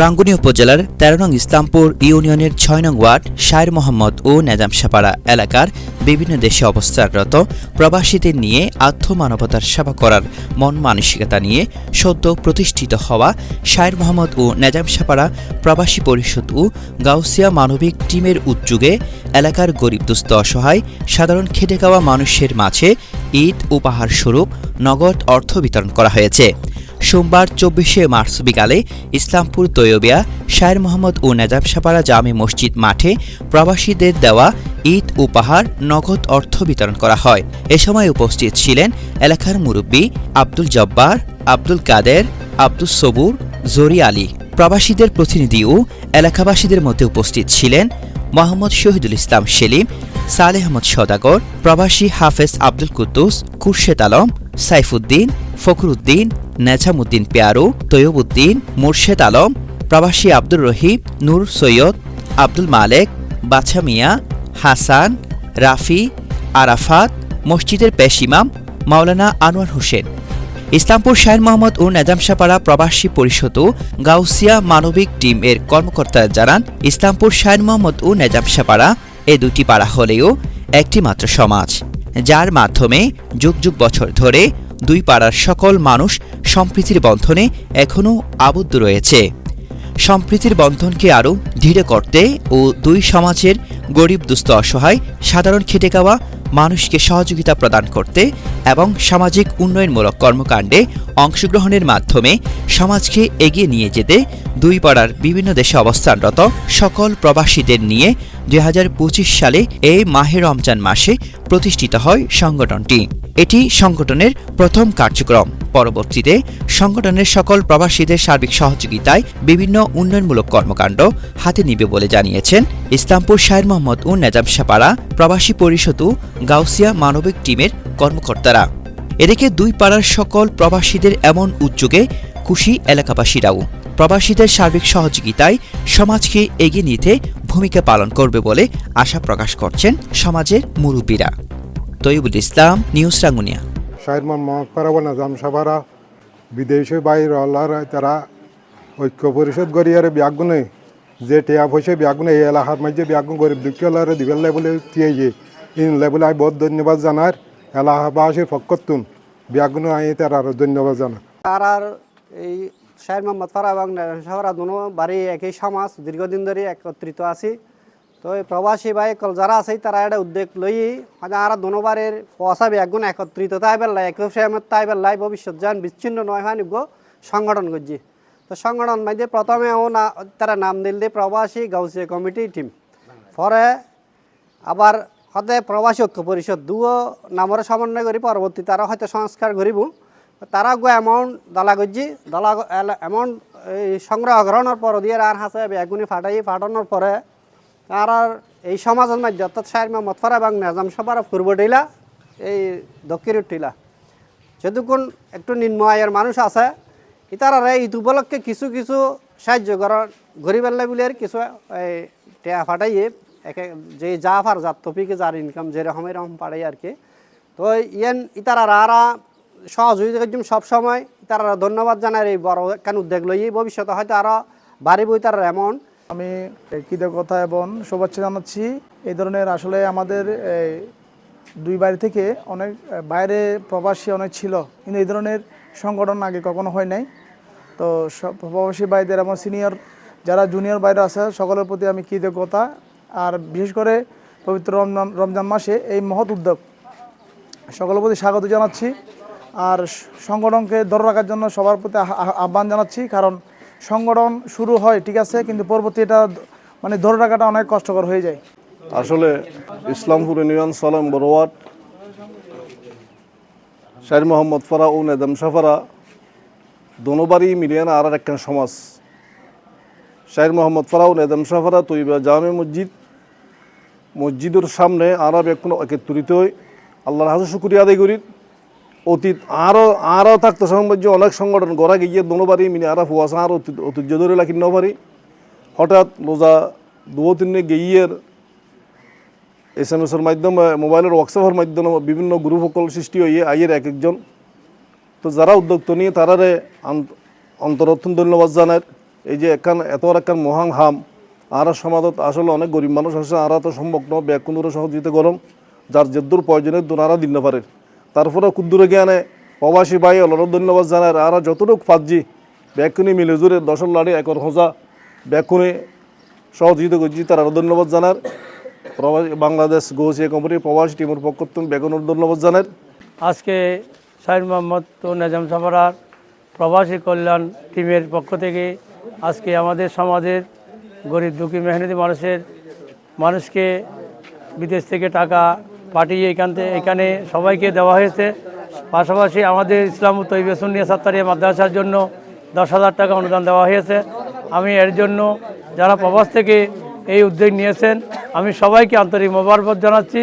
রাঙ্গুনি উপজেলার তেরো নং ইসলামপুর ইউনিয়নের ছয় নং ওয়ার্ড শায়ের মোহাম্মদ ও নেজামশাপাড়া এলাকার বিভিন্ন দেশে অবস্থানরত প্রবাসীদের নিয়ে আত্মমানবতার সেবা করার মন মানসিকতা নিয়ে সদ্য প্রতিষ্ঠিত হওয়া শায়ের মোহাম্মদ ও নেজামশাপাড়া প্রবাসী পরিষদ ও গাউসিয়া মানবিক টিমের উদ্যোগে এলাকার গরিব দুস্থ অসহায়, সাধারণ খেটে খাওয়া মানুষের মাঝে ঈদ উপহার স্বরূপ নগদ অর্থ বিতরণ করা হয়েছে। সোমবার চব্বিশে মার্চ বিকালে ইসলামপুর তৈয়বিয়া শায়ের মোহাম্মদ ও নেজাবসাপাড়া জামে মসজিদ মাঠে প্রবাসীদের দেওয়া ঈদ উপহার নগদ অর্থ বিতরণ করা হয়। এ সময় উপস্থিত ছিলেন এলাকার মুরব্বী আব্দুল জব্বার, আব্দুল কাদের, আব্দুল সবুর, জরি আলী। প্রবাসীদের প্রতিনিধি ও এলাকাবাসীদের মধ্যে উপস্থিত ছিলেন মোহাম্মদ শহীদুল ইসলাম সেলিম, সালেহ আহমদ সদাগর, প্রবাসী হাফেজ আব্দুল কুদ্দুস, খুরশেদ আলম, সাইফুদ্দিন, ফখরুদ্দিন নেজামুদ্দিন পেয়ারু, তৈয়বুদ্দিন, মুর্শেদ আলম, প্রবাসী আব্দুর রহিম, নূর সৈয়দ, আব্দুল মালেক বাছা মিয়া, হাসান, রাফি, আরাফাত, মসজিদের পেশ ইমাম, মাওলানা আনোয়ার হোসেন। ইসলামপুর শাহের মোহাম্মদ ও নেজামশাপাড়া প্রবাসী পরিষদ ও গাউসিয়া মানবিক টিম এর কর্মকর্তারা জানান, ইসলামপুর শাহের মোহাম্মদ ও নেজামশাপাড়া এ দুটি পাড়া হলেও একটি মাত্র সমাজ, যার মাধ্যমে যুগ যুগ বছর ধরে দুই পাড়ার সকল মানুষ সম্প্রীতির বন্ধনে এখনও আবদ্ধ রয়েছে। সম্প্রীতির বন্ধনকে আরও ধীরে করতে ও দুই সমাজের গরিব, দুস্থ, অসহায়, সাধারণ খেটে খাওয়া মানুষকে সহযোগিতা প্রদান করতে এবং সামাজিক উন্নয়নমূলক কর্মকাণ্ডে অংশগ্রহণের মাধ্যমে সমাজকে এগিয়ে নিয়ে যেতে দুই পাড়ার বিভিন্ন দেশে অবস্থানরত সকল প্রবাসীদের নিয়ে দুই হাজার পঁচিশ সালে এই মাহে রমজান মাসে প্রতিষ্ঠিত হয় সংগঠনটি। এটি সংগঠনের প্রথম কার্যক্রম। পরবর্তীতে সংগঠনের সকল প্রবাসীদের সার্বিক সহযোগিতায় বিভিন্ন উন্নয়নমূলক কর্মকাণ্ড হাতে নিবে বলে জানিয়েছেন ইসলামপুর শাহের মোহাম্মদ ও নেজামশাপাড়া প্রবাসী পরিষদ গাউসিয়া মানবিক টিমের কর্মকর্তারা। এদিকে দুই পাড়ার সকল প্রবাসীদের এমন উদ্যোগে খুশি এলাকাবাসীরাও। প্রবাসীদের সার্বিক সহযোগিতায় সমাজকে এগিয়ে নিতে ভূমিকা পালন করবে বলে আশা প্রকাশ করছেন সমাজের মুরব্বীরা। তৈবুল ইসলাম, নিউজ রাঙ্গুনিয়া। শাহির মোহাম্মদ পারাবো নাজাম সাভারা বিদেশে বাইর আল্লাহর তারা ঐক্য পরিষদ গড়িয়ারে ব্যাগুনে যে টেয়া পয়সা ব্যাগুনে এই এলাকার মাঝে ব্যাগুন গরিব দুঃখ আল্লাহরে দিবেন লেবলে যে ইন লেবলে আমি বহুত ধন্যবাদ জানার। এলাকাবাসীর পক্ষতুন ব্যাগুনে আই তার আরও ধন্যবাদ জানা। আর এই শাহের মোহাম্মদ ফারা এবং শহরা দুনো বাড়ি একই সমাজ, দীর্ঘদিন ধরে একত্রিত আছি। তো এই প্রবাসী ভাই যারা আছে, তারা একটা উদ্যোগ লই মানে আর দুনোবারের পয়সা ব্যাগুন একত্রিত তাই বেল্লাই একই সময় তাই বেল্লাই ভবিষ্যৎ যান বিচ্ছিন্ন নয় হয় নিব সংগঠন করছি। তো সংগঠন মাঝে প্রথমে ও না, তারা নাম দিল দিয়ে প্রবাসী গাউসিয়া কমিটি টিম। পরে আবার হতে প্রবাসী ঐক্য পরিষদ দুও নামর সমন্বয় করি, পরবর্তী তারা হয়তো সংস্কার করিব। তারা গো এমাউন্ট দলা গজি দলা এমাউন্ট এই সংগ্রহ গ্রহণের পর দিয়ে আর হাসে বেগুনি ফাটাই, ফাটানোর পরে আর এই সমাজের মধ্যে, অর্থাৎ শাহের মোহাম্মদ ফারা এবং নেজাম সবার পূর্ব টিলা এই দক্ষিণ টিলা যেটুকুন একটু নিম্ন আয়ের মানুষ আছে ইতারা ঈদ উপলক্ষে কিছু কিছু সাহায্য করার গরিব আল্লাহ বলে কিছু, এই টেয়া ফাটাইয়ে যে যা ফার যার টপিকে যার ইনকাম যেরকম এরকম পারে আর কি। তো ইয়েন ইতারা আরা সহযোগিতা করছুম সবসময়। তারা ধন্যবাদ জানার এই বড় কেন উদ্যোগ লই ভবিষ্যতে হয়তো আরও বাড়িব তার এমন। আমি কৃতজ্ঞতা এবং শুভেচ্ছা জানাচ্ছি। এই ধরনের আসলে আমাদের দুই বাড়ি থেকে অনেক বাইরে প্রবাসী অনেক ছিল, কিন্তু এই ধরনের সংগঠন আগে কখনো হয় নাই। তো সব প্রবাসী ভাইদের এবং সিনিয়র যারা জুনিয়র বাইরে আছে, সকলের প্রতি আমি কৃতজ্ঞতা। আর বিশেষ করে পবিত্র রমজান রমজান মাসে এই মহৎ উদ্যোগ। সকলের প্রতি স্বাগত জানাচ্ছি। আর সংগঠনকে ধরে রাখার জন্য সবার প্রতি আহ- আহ- আহ্বান জানাচ্ছি। কারণ সংগঠন শুরু হয়, ঠিক আছে, কিন্তু পরবর্তী এটা মানে ধরে রাখাটা অনেক কষ্টকর হয়ে যায়। আসলে ইসলামপুর ইউনিয়ন সালাম বড়োয়াট শাহির মোহাম্মদ ফারা ও নেদাম সাফারা দোনোবারই মিলিয়ে আর একখান সমাজ। শাহির মোহাম্মদ ফারা ও নেদাম সাফারা তৈবা জামে মসজিদ মসজিদের সামনে আর এখন একত্রিত হই। আল্লাহর হাজার শুক্রিয়া আদায় করি। অতীত আরও আরও থাকতো সাম্রাজ্য অনেক সংগঠন গড়া গিয়ে দোনোবারই মিলে আর ফুয়াশা আর ঐতিহ্য ধরে রাখি নবারই হঠাৎ রোজা দু তিনে গেইয়ের এস এম এসের মাধ্যমে, মোবাইলের হোয়াটসঅ্যাপের মাধ্যমে বিভিন্ন গ্রুপ সকল সৃষ্টি হয়ে আইয়ের এক একজন। তো যারা উদ্যোক্ত নিয়ে তারারে অন্তরত্ন ধন্যবাদ জানায়। এই যে একান, এত একখান মহান হাম আর সমাজত আসলে অনেক গরিব মানুষ আছে, আরা তো সম্ভব ন ব্যাকুন্দুরে সহযোগিতা গরম। যার যেদূর প্রয়োজনের দোনারা দিন পারে। তারপরে কুদ্দুরে জ্ঞানে প্রবাসী ভাই অলর ধন্যবাদ জানার আর যতটুকু পাচ্ছি ব্যাকুনি মিলে জুড়ে দশল লাড়ি, একর হোজা ব্যাকুনি সহযোগিতা করছি তার আরও ধন্যবাদ জানার। প্রবাসী বাংলাদেশ গৌসিয়া কোম্পানি প্রবাসী টিমের পক্ষ থেকে বেগুনের ধন্যবাদ জানার। আজকে শাহির মোহাম্মদ তো নেজাম সাফারার প্রবাসী কল্যাণ টিমের পক্ষ থেকে আজকে আমাদের সমাজের গরিব দুঃখী মেহনতি মানুষের, মানুষকে বিদেশ থেকে টাকা পাঠিয়ে এখান থেকে, এখানে সবাইকে দেওয়া হয়েছে। পাশাপাশি আমাদের ইসলাম তৈবে সাত্তারিয়া মাদ্রাসার জন্য দশ হাজার টাকা অনুদান দেওয়া হয়েছে। আমি এর জন্য যারা প্রবাস থেকে এই উদ্যোগ নিয়েছেন, আমি সবাইকে আন্তরিক মোবারকবাদ জানাচ্ছি।